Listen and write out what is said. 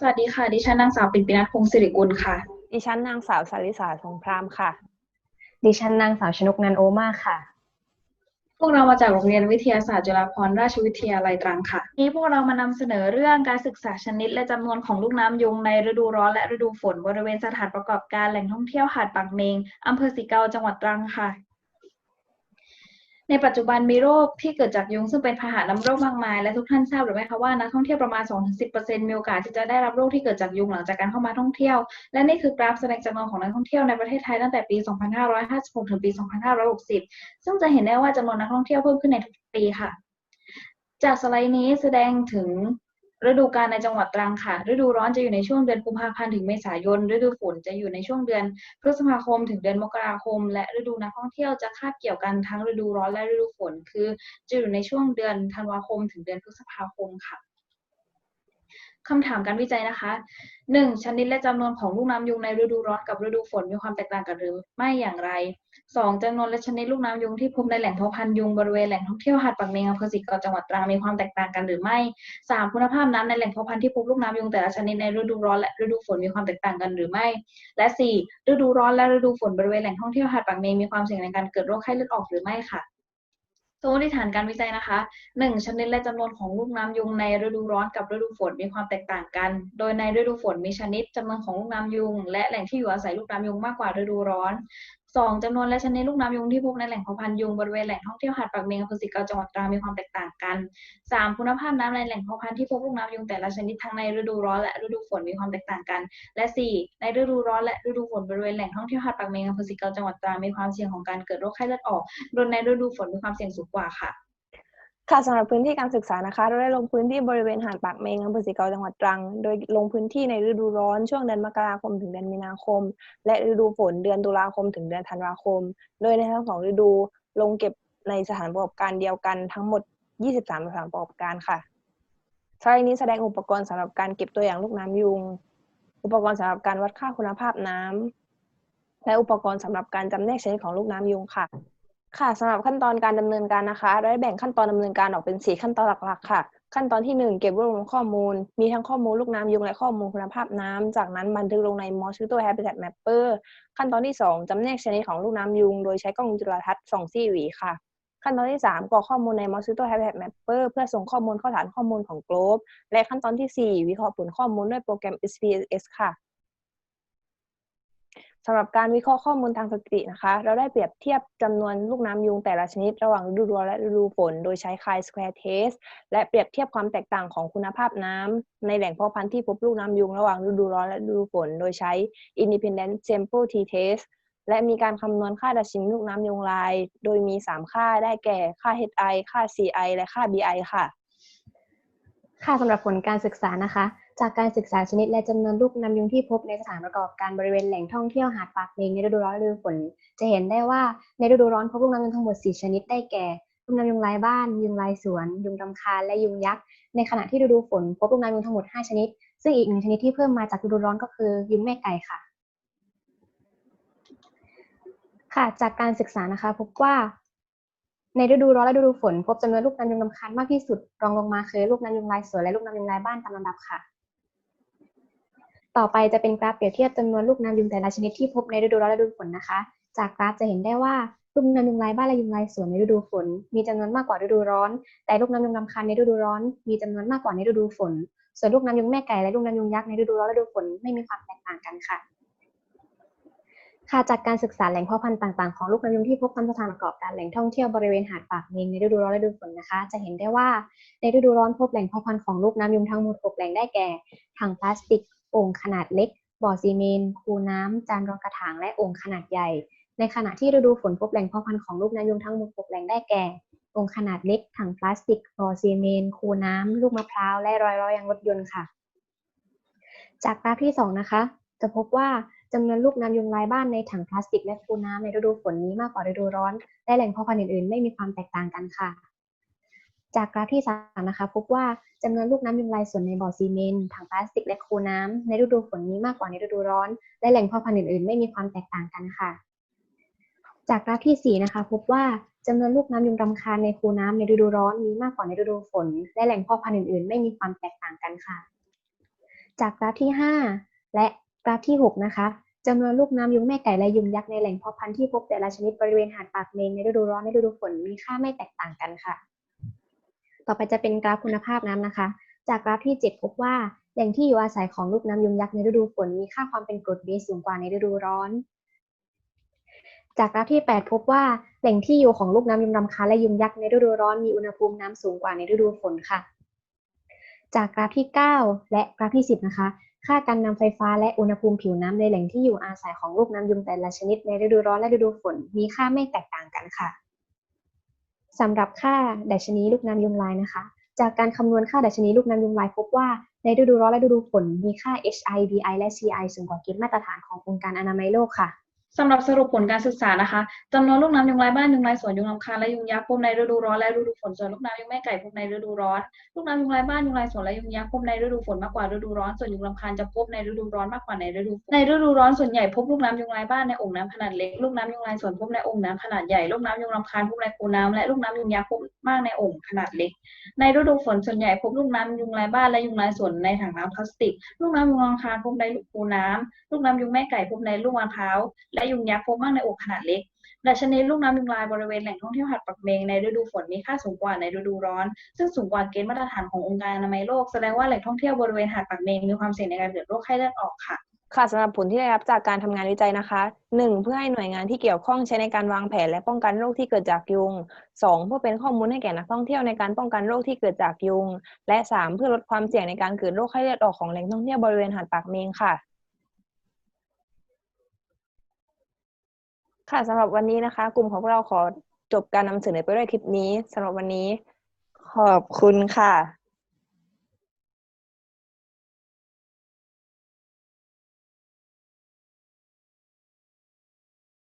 สวัสดีค่ะ ดิฉันนางสาวปิ่นปินัทพงศ์สิริกุลค่ะ ดิฉันนางสาวสาริสาสงพรามค่ะ ดิฉันนางสาวชนกนันโอมาค่ะ พวกเรามาจากโรงเรียนวิทยาศาสตร์จุฬาภรณราชวิทยาลัยตรังค่ะ นี้พวกเรามานำเสนอเรื่องการศึกษาชนิด และจำนวนของลูกน้ำยุงในฤดูร้อนและฤดูฝนบริเวณสถานประกอบการแหล่งท่องเที่ยวหาดปากเมงอำเภอสิเกาจังหวัดตรังค่ะ ในปัจจุบันมีโรคที่เกิดจากยุงซึ่งเป็นพาหะนำโรคมากมาย และทุกท่านทราบหรือไม่คะว่านักท่องเที่ยวประมาณ 2-10%มีโอกาสที่จะได้รับโรคที่เกิดจากยุงหลังจากการเข้ามาท่องเที่ยว และนี่คือกราฟแสดงจำนวนของนักท่องเที่ยวในประเทศไทยตั้งแต่ปี 2556 ถึงปี 2560 ซึ่งจะเห็นได้ว่าจำนวนนักท่องเที่ยวเพิ่มขึ้นในทุกปีค่ะ จากสไลด์นี้แสดงถึง ฤดูกาลในจังหวัดตรังค่ะ ฤดูร้อนจะอยู่ในช่วงเดือนกุมภาพันธ์ถึงเมษายน ฤดูฝนจะอยู่ในช่วงเดือนพฤษภาคมถึงเดือนมกราคม และฤดูนักท่องเที่ยวจะคาบเกี่ยวกันทั้งฤดูร้อนและฤดูฝน คือจะอยู่ในช่วงเดือนธันวาคมถึงเดือนพฤษภาคมค่ะ คำถามการวิจัยนะคะ 1. ชนิดและจำนวนของลูกน้ำยุงในฤดูร้อนกับฤดูฝนมีความแตกต่างกันหรือไม่อย่างไร 2. จำนวนและชนิดลูกน้ำยุงที่พบในแหล่งเพาะพันธุ์ยุงบริเวณแหล่งท่องเที่ยวหาดปากเมงอำเภอสิกาจังหวัดตรังมีความแตกต่างกันหรือไม่ 3. คุณภาพน้ำในแหล่งเพาะพันธุ์ที่พบลูกน้ำยุงแต่ละชนิดในฤดูร้อนและฤดูฝนมีความแตกต่างกันหรือไม่ และ 4. ฤดูร้อนและฤดูฝนบริเวณแหล่งท่องเที่ยวหาดปากเมงมีความเสี่ยงในการเกิดโรคไข้เลือดออกหรือไม่ค่ะ สมมติฐานการวิจัยนะคะ 1. ชนิดและจำนวนของลูกน้ำยุงในฤดูร้อนกับฤดูฝนมีความแตกต่างกัน โดยในฤดูฝนมีชนิดจำนวนของลูกน้ำยุง และแหล่งที่อยู่อาศัยลูกน้ำยุงมากกว่าฤดูร้อน สองจำนวนและชนิดลูกน้ำยุงที่พบในแหล่งเพาะพันธุ์ยุงบริเวณแหล่งท่องเที่ยวหาดปากเมงอำเภอสิเกาจังหวัดตรังมีความแตกต่างกันสามคุณภาพน้ำในแหล่งเพาะพันธุ์ที่พบลูกน้ำยุงแต่ละชนิดทั้งในฤดูร้อนและฤดูฝนมีความแตกต่างกัน และสี่ในฤดูร้อนและฤดูฝนบริเวณแหล่งท่องเที่ยวหาดปากเมงอำเภอสิเกาจังหวัดตรังมีความเสี่ยงของการเกิดโรคไข้เลือดออกโดยในฤดูฝนมีความเสี่ยงสูงกว่าค่ะ ค่ะสำหรับพื้นที่การศึกษานะคะเราได้ลงพื้นที่บริเวณหาดปากเมงอำเภอสิเกาจังหวัดตรัง โดยลงพื้นที่ในฤดูร้อนช่วงเดือนมกราคมถึงเดือนมีนาคม และฤดูฝนเดือนตุลาคมถึงเดือนธันวาคม โดยในทั้งสองฤดูลงเก็บในสถานประกอบการเดียวกันทั้งหมด 23สถานประกอบการค่ะสไลด์นี้แสดงอุปกรณ์สำหรับการเก็บตัวอย่างลูกน้ำยุง อุปกรณ์สำหรับการวัดค่าคุณภาพน้ำและอุปกรณ์สำหรับการจำแนกชนิดของลูกน้ำยุงค่ะ ค่ะสำหรับขั้นตอนการดำเนินการนะคะเราได้แบ่งขั้นตอนดำเนินการออกเป็น4ขั้นตอนหลักๆค่ะ ขั้นตอนที่ 1 เก็บรวบรวมข้อมูล มีทั้งข้อมูลลูกน้ำยุงและข้อมูลคุณภาพน้ำจากนั้นบันทึกลงใน Mosquito Habitat Mapper ขั้นตอนที่ 2จำแนกชนิดของลูกน้ำยุง โดยใช้กล้องจุลทรรศน์ส่องซี่หวีค่ะ ขั้นตอนที่ 3กรอกข้อมูลใน Mosquito Habitat Mapper เพื่อส่งข้อมูลเข้าฐานข้อมูลของ Globe และขั้นตอนที่ 4 วิเคราะห์ผลข้อมูลด้วยโปรแกรม SPSS ค่ะ สำหรับการวิเคราะห์ข้อมูลทางสถิตินะคะ เราได้เปรียบเทียบจำนวนลูกน้ำยุงแต่ละชนิดระหว่างฤดูร้อนและฤดูฝน โดยใช้ Chi-Square Test และเปรียบเทียบความแตกต่างของคุณภาพน้ำในแหล่งเพาะพันธุ์ที่พบลูกน้ำยุงระหว่างฤดูร้อนและฤดูฝน โดยใช้ Independent Sample T-Test และมีการคำนวณค่าดัชนีลูกน้ำยุงลาย โดยมี 3 ค่าได้แก่ค่า HI ค่า CI และค่า BI ค่ะ ค่ะสำหรับผลการศึกษานะคะ จากการศึกษาชนิดและจำนวนลูกน้ำยุงที่พบในสถานประกอบการบริเวณแหล่งท่องเที่ยวหาดปากเมงในฤดูร้อนและฤดูฝน จะเห็นได้ว่าในฤดูร้อนพบลูกน้ำยุงทั้งหมด 4 ชนิดได้แก่ลูกน้ำยุงลายบ้าน ยุงลายสวน ยุงรำคาญและยุงยักษ์ ในขณะที่ฤดูฝนพบลูกน้ำยุงทั้งหมด 5 ชนิด ซึ่งอีกหนึ่งชนิดที่เพิ่มมาจากฤดูร้อนก็คือยุงแม่ไก่ค่ะ ค่ะ จากการศึกษานะคะ พบว่าในฤดูร้อนและฤดูฝน พบจำนวนลูกน้ำยุงรำคาญมากที่สุดรองลงมาคือลูกน้ำยุงลายสวนและลูกน้ำยุงลายบ้านตามลำดับค่ะ ต่อไปจะเป็นกราฟเปรียบเทียบจำนวนลูกน้ำยุงแต่ละชนิดที่พบในฤดูร้อนและฤดูฝนนะคะ จากกราฟจะเห็นได้ว่าลูกน้ำยุงลายบ้านและยุงลายสวนในฤดูฝน มีจำนวนมากกว่าฤดูร้อน แต่ลูกน้ำยุงรำคาญในฤดูร้อน มีจำนวนมากกว่าในฤดูฝน ส่วนลูกน้ำยุงแม่ไก่และลูกน้ำยุงยักษ์ในฤดูร้อนและฤดูฝนไม่มีความแตกต่างกันค่ะค่ะจากการศึกษาแหล่งเพาะพันธุ์ต่างๆของลูกน้ำยุงที่พบตามสถานประกอบการแหล่งท่องเที่ยวบริเวณหาดปากเมงในฤดูร้อนและฤดูฝนนะคะ จะเห็นได้ว่าในฤดูร้อนพบแหล่งเพาะพันธุ์ของลูกน้ำยุงทั้งหมด6แหล่งได้แก่ถังพลาสติก โอ่งขนาดเล็ก บ่อซีเมนต์คูน้ำจานรองกระถาง และโอ่งขนาดใหญ่ ในขณะที่ฤดูฝนพบแหล่งพาะพันธุ์ของลูกน้ำยุงทั้งหมด6แหล่งได้แก่โอ่งขนาดเล็ก ถังพลาสติก บ่อซีเมนต์คูน้ำลูกมะพร้าว และรอยล้อยยางรถยนต์ค่ะ จากกราฟที่ 2 นะคะ จะพบว่าจำนวนลูกน้ำยุงลายบ้านในถังพลาสติกและคูน้ำในฤดูฝนนี้มากกว่าฤดูร้อน และแหล่งพาะพันธุ์อื่นๆ ไม่มีความแตกต่างกันค่ะ จากกราฟที่ 3 นะคะ พบว่าจำนวนลูกน้ำยุงลายส่วนในบ่อซีเมนต์ถังพลาสติกและคูน้ำในฤดูฝนนี้มากกว่าในฤดูร้อน และแหล่งพาะพันธุ์อื่นๆ ไม่มีความแตกต่างกันค่ะ จากกราฟที่ 4 นะคะ พบว่าจำนวนลูกน้ำยุงรำคาญในคูน้ำในฤดูร้อนมีมากกว่าในฤดูฝน และแหล่งพาะพันธุ์อื่นๆ ไม่มีความแตกต่างกันค่ะ จากกราฟที่ 5 และกราฟที่ 6 นะคะจำนวนลูกน้ำยุงแม่ไก่และยุงยักษ์ในแหล่งเพาะพันธุ์ที่พบแต่ละชนิดบริเวณหาดปากเมงในฤดูร้อนและฤดูฝนมีค่าไม่แตกต่างกันค่ะ ต่อไปจะเป็นกราฟคุณภาพน้ำนะคะ จากกราฟที่ 7 พบว่าแหล่งที่อยู่อาศัยของลูกน้ำยุงยักษ์ในฤดูฝนมีค่าความเป็นกรดเบสสูงกว่าในฤดูร้อน จากกราฟที่ 8 พบว่าแหล่งที่อยู่ของลูกน้ำยุงรำคาและยุงยักษ์ในฤดูร้อนมีอุณหภูมิน้ำสูงกว่าในฤดูฝนค่ะ จากกราฟที่ 9 และกราฟที่ 10 นะคะ ค่าการนำไฟฟ้าและอุณหภูมิผิวน้ำในแหล่งที่อยู่อาศัยของลูกน้ำยุงแต่ละชนิดในฤดูร้อนและฤดูฝนมีค่าไม่แตกต่างกันค่ะ สำหรับค่าดัชนีลูกน้ำยุงลายนะคะ จากการคำนวณค่าดัชนีลูกน้ำยุงลายพบว่าในฤดูร้อนและฤดูฝนมีค่า HI BI และ CI สูงกว่าเกณฑ์มาตรฐานขององค์การอนามัยโลกค่ะ สำหรับสรุปผลการศึกษานะคะจำนวนลูกน้ำยุงลายบ้านยุงลายสวนยุงลำคาญและยุงยักษ์พบในฤดูร้อนและฤดูฝนส่วนลูกน้ำยุงแม่ไก่พบในฤดูร้อน ลูกน้ำยุงลายบ้านยุงลายสวนและยุงยักษ์พบในฤดูฝนมากกว่าฤดูร้อนส่วนยุงลำคาญจะพบในฤดูร้อนมากกว่าในฤดูในฤดูร้อนส่วนใหญ่พบลูกน้ำยุงลายบ้านในโอ่งน้ำขนาดเล็กลูกน้ำยุงลายสวนพบในโอ่งน้ำขนาดใหญ่ลูกน้ำยุงลำคาญพบในคูน้ำและลูกน้ำยุงยักษ์พบมากในโอ่งขนาดเล็ก ในฤดูฝนส่วนใหญ่พบลูกน้ำยุงลายบ้านและยุงลายสวนในถังน้ำพลาสติก ลูกน้ำยุงลำคาญพบในคูน้ำลูกน้ำยุงแม่ไก่พบในลูกมะพร้าวและยุงยักษ์พบมากในโอ่งขนาดเล็กดัชนีลูกน้ำยุงลายบริเวณแหล่งท่องเที่ยวหาดปักเมงในฤดูฝนมีค่าสูงกว่าในฤดูร้อน ซึ่งสูงกว่าเกณฑ์มาตรฐานขององค์การอนามัยโลกแสดงว่าแหล่งท่องเที่ยวบริเวณหาดปักเมงมีความเสี่ยงในการเกิดโรคไข้เลือดออกค่ะค่ะสำหรับผลที่ได้รับจากการทำงานวิจัยนะคะ 1. เพื่อให้หน่วยงานที่เกี่ยวข้องใช้ในการวางแผนและป้องกันโรคที่เกิดจากยุง 2. เพื่อเป็นข้อมูลให้แก่นักท่องเที่ยวในการป้องกันโรคที่เกิดจากยุง และ 3. เพื่อลดความเสี่ยงในการเกิดโรคไข้เลือดออกของแหล่งท่องเที่ยวบริเวณหาดปากเมงค่ะ ค่ะสำหรับวันนี้นะคะ กลุ่มของพวกเราขอจบการนำเสนอไปด้วยคลิปนี้สำหรับวันนี้ ขอบคุณค่ะ